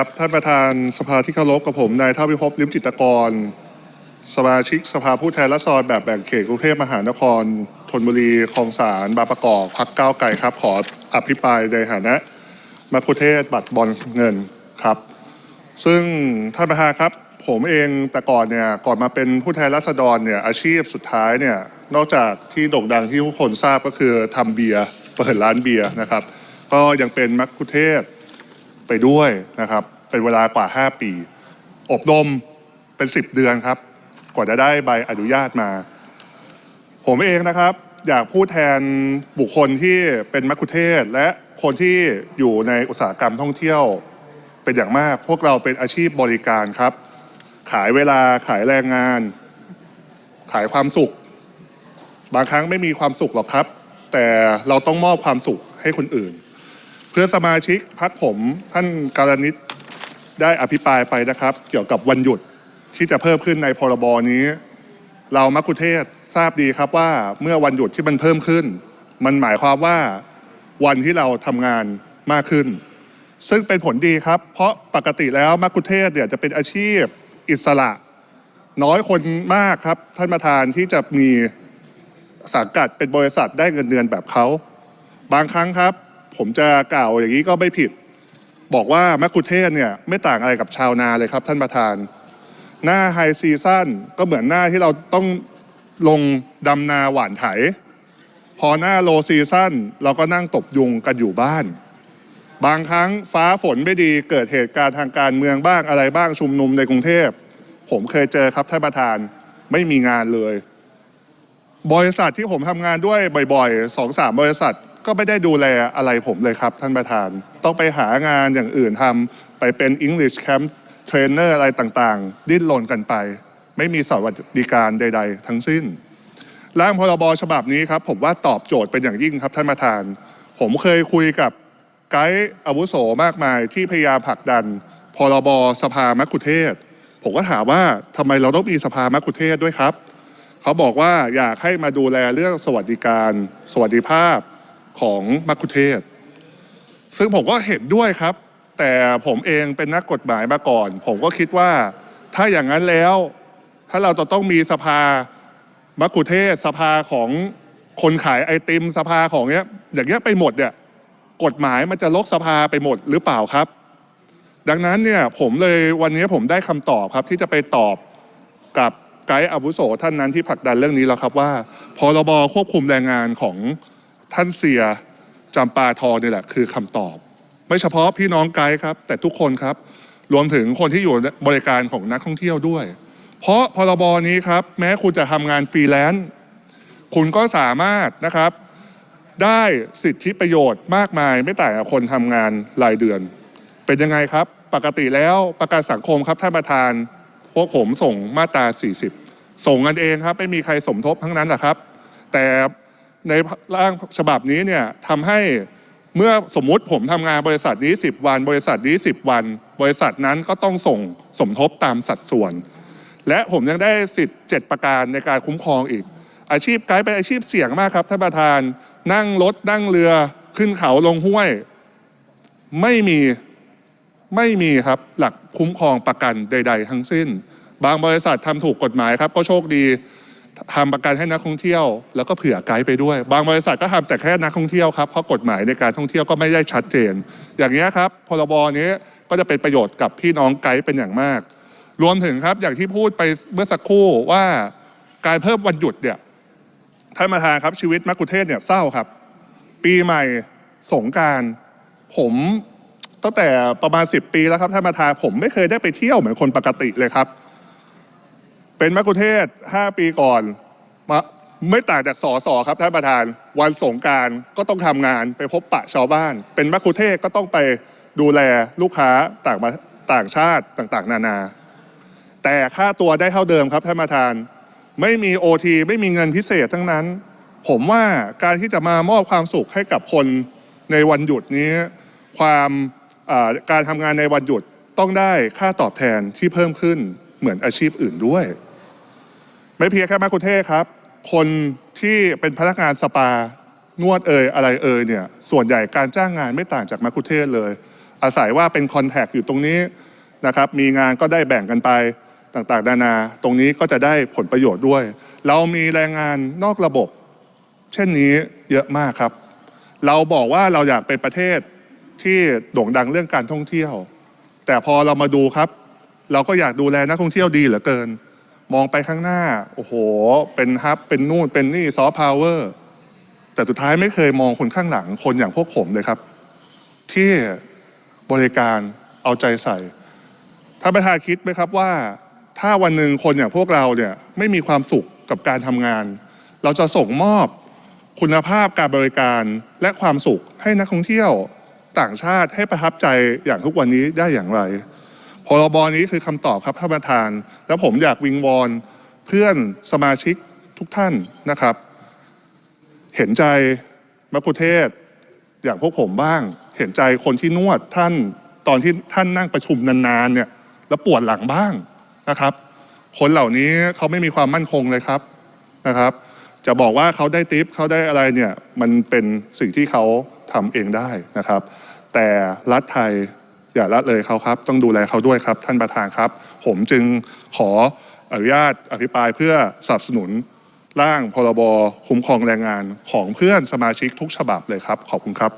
ครับท่านประธานสภาที่เคารพกับผมนายท่าวิภพลิมจิตกร สมาชิกสภาผู้แทนราษฎรแบบแบ่งเขตกรุงเทพมหานครธนบุรีคลองสารบางประกอบพักก้าวไกลครับ ขออภิปรายในฐานะมัคคุเทศก์บัตรบอลเงินครับ ซึ่งท่านประธานครับผมเองแต่ก่อนเนี่ยก่อนมาเป็นผู้แทนราษฎรเนี่ยอาชีพสุดท้ายเนี่ยนอกจากที่โด่งดังที่ทุกคนทราบก็คือทำเบียร์เปิดร้านเบียร์นะครับ ก็ยังเป็นมัคคุเทศก์ไปด้วยนะครับ เป็นเวลากว่า 5 ปี อบรมเป็น 10 เดือนครับ กว่าจะได้ใบอนุญาตมา ผมเองนะครับ อยากพูดแทนบุคคลที่เป็นมัคคุเทศและคนที่อยู่ในอุตสาหกรรมท่องเที่ยวเป็นอย่างมาก พวกเราเป็นอาชีพบริการครับ ขายเวลาขายแรงงาน ขายความสุข บางครั้งไม่มีความสุขหรอกครับ แต่เราต้องมอบความสุขให้คนอื่น เพื่อนสมาชิกพักผมท่านการณิต ได้อภิปรายไปนะครับ เกี่ยวกับวันหยุดที่จะเพิ่มขึ้นในพรบนี้ เรามักคุเทศทราบดีครับว่าเมื่อวันหยุดที่มันเพิ่มขึ้น มันหมายความว่าวันที่เราทำงานมากขึ้น ซึ่งเป็นผลดีครับ เพราะปกติแล้วมักคุเทศเนี่ยจะเป็นอาชีพอิสระ น้อยคนมากครับ ท่านประธานที่จะมีสังกัดเป็นบริษัทได้เงินเดือนแบบเขา บางครั้งครับ ผมจะกล่าวอย่างนี้ก็ไม่ผิด บอกว่ามักคุเทศเนี่ยไม่ต่างอะไรกับชาวนาเลยครับท่านประธาน หน้าไฮซีซั่นก็เหมือนหน้าที่เราต้องลงดำนาหว่านไถ พอหน้าโลซีซั่นเราก็นั่งตบยุงกันอยู่บ้าน บางครั้งฟ้าฝนไม่ดีเกิดเหตุการณ์ทางการเมืองบ้างอะไรบ้างชุมนุมในกรุงเทพ ผมเคยเจอครับท่านประธานไม่มีงานเลย บริษัทที่ผมทำงานด้วยบ่อยๆสองสามบริษัท ก็ไม่ได้ดูแลอะไรผมเลยครับ ท่านประธาน ต้องไปหางานอย่างอื่นทำไปเป็น English Camp Trainer อะไรต่างๆ ดิ้นรนกันไป ไม่มีสวัสดิการใด ๆ ทั้งสิ้น ร่างพรบฉบับนี้ครับ ผมว่าตอบโจทย์เป็นอย่างยิ่งครับท่านประธาน ผมเคยคุยกับไกด์อาวุโสมากมายที่พยายามผลักดันพรบสภามัคคุเทศ ผมก็ถามว่าทำไมเราต้องมีสภามัคคุเทศด้วยครับ เขาบอกว่าอยากให้มาดูแลเรื่องสวัสดิการ สวัสดิภาพ ของมัคคุเทศ ซึ่งผมก็เห็นด้วยครับ แต่ผมเองเป็นนักกฎหมายมาก่อน ผมก็คิดว่าถ้าอย่างนั้นแล้ว ถ้าเราจะต้องมีสภามัคคุเทศสภาของคนขายไอติมสภาของเนี้ย อย่างเงี้ยไปหมดเนี่ยกฎหมายมันจะลกสภาไปหมดหรือเปล่าครับ ดังนั้นเนี่ยผมเลยวันนี้ผมได้คำตอบครับที่จะไปตอบกับไกด์อาวุโสท่านนั้นที่ผลักดันเรื่องนี้แล้วครับว่าพรบควบคุมแรงงานของ ท่านเสียจำปาทองนี่แหละคือคำตอบ ไม่เฉพาะพี่น้องไกด์ครับ แต่ทุกคนครับ รวมถึงคนที่อยู่บริการของนักท่องเที่ยวด้วย เพราะพรบนี้ครับ แม้คุณจะทำงานฟรีแลนซ์คุณก็สามารถนะครับ ได้สิทธิประโยชน์มากมาย ไม่ต่างกับคนทำงานรายเดือน เป็นยังไงครับ ปกติแล้วประกันสังคมครับท่านประธาน พวกผมส่งมาตรา 40 ส่งกันเองครับ ไม่มีใครสมทบทั้งนั้นแหละครับ แต่ ในร่างฉบับนี้เนี่ยทำให้เมื่อสมมุติผมทำงานบริษัทนี้ 10 วัน บริษัทนี้ 10 วัน บริษัทนั้นก็ต้องส่งสมทบตามสัดส่วน และผมยังได้สิทธิ์ 7 ประการในการคุ้มครองอีก อาชีพไกด์เป็นอาชีพเสี่ยงมากครับท่านประธาน นั่งรถนั่งเรือขึ้นเขาลงห้วย ไม่มีไม่มีครับหลักคุ้มครองประกันใด ๆ ทั้งสิ้น บางบริษัททำถูกกฎหมายครับก็โชคดี ทำประกันให้นักท่องเที่ยว แล้วก็เผื่อไกด์ไปด้วย บางบริษัทก็ทำแต่แค่นักท่องเที่ยวครับเพราะกฎหมายในการท่องเที่ยวก็ไม่ได้ชัดเจน อย่างนี้ครับพรบนี้ก็จะเป็นประโยชน์กับพี่น้องไกด์เป็นอย่างมาก รวมถึงครับอย่างที่พูดไปเมื่อสักครู่ว่าการเพิ่มวันหยุดเนี่ยท่านประธานครับชีวิตมักคุเทศเนี่ยเศร้าครับ ปีใหม่สงการผมตั้งแต่ประมาณ 10 ปีแล้วครับท่านประธานผมไม่เคยได้ไปเที่ยวเหมือนคนปกติเลยครับ เป็นมักคุเทศก์5ปีก่อนมาไม่ต่างจากสอสอครับท่านประธาน วันสงการก็ต้องทำงานไปพบปะชาวบ้าน เป็นมักคุเทศก์ก็ต้องไปดูแลลูกค้าต่างมาต่างชาติต่างๆ นานา แต่ค่าตัวได้เท่าเดิมครับท่านประธาน ไม่มีโอทีไม่มีเงินพิเศษทั้งนั้น ผมว่าการที่จะมามอบความสุขให้กับคนในวันหยุดนี้ ความการทำงานในวันหยุดต้องได้ค่าตอบแทนที่เพิ่มขึ้นเหมือนอาชีพอื่นด้วย ไม่เพียงแค่มาคุเทศครับ คนที่เป็นพนักงานสปานวดเอ่ยอะไรเอ่ยเนี่ยส่วนใหญ่การจ้างงานไม่ต่างจากมาคุเทศเลย อาศัยว่าเป็นคอนแทคอยู่ตรงนี้นะครับมีงานก็ได้แบ่งกันไปต่างๆนานา ตรงนี้ก็จะได้ผลประโยชน์ด้วย เรามีแรงงานนอกระบบ เช่นนี้เยอะมากครับ เราบอกว่าเราอยากเป็นประเทศที่โด่งดังเรื่องการท่องเที่ยว แต่พอเรามาดูครับ เราก็อยากดูแลนักท่องเที่ยวดีเหลือเกิน มองไปข้างหน้า โอ้โห เป็นฮับ เป็นนู่น เป็นนี่ซอฟต์พาวเวอร์ แต่สุดท้ายไม่เคยมองคนข้างหลัง คนอย่างพวกผมเลยครับ ที่บริการเอาใจใส่ท่านประธานคิดไหมครับว่า ถ้าวันหนึ่งคนอย่างพวกเราเนี่ยไม่มีความสุขกับการทำงาน เราจะส่งมอบคุณภาพการบริการและความสุขให้นักท่องเที่ยวต่างชาติให้ประทับใจอย่างทุกวันนี้ได้อย่างไร พรบนี้คือคำตอบครับท่านประธาน แล้วผมอยากวิงวอนเพื่อนสมาชิกทุกท่านนะครับ เห็นใจมะคุเทศ อย่างพวกผมบ้าง เห็นใจคนที่นวดท่านตอนที่ท่านนั่งประชุมนานๆเนี่ยแล้วปวดหลังบ้างนะครับ คนเหล่านี้เขาไม่มีความมั่นคงเลยครับนะครับ จะบอกว่าเขาได้ทิปเขาได้อะไรเนี่ยมันเป็นสิ่งที่เขาทำเองได้นะครับ แต่รัฐไทย อย่าละเลยเขาครับ ต้องดูแลเขาด้วยครับ ท่านประธานครับ ผมจึงขออนุญาตอภิปรายเพื่อสนับสนุนร่างพรบคุ้มครองแรงงานของเพื่อนสมาชิกทุกฉบับเลยครับ ขอบคุณครับ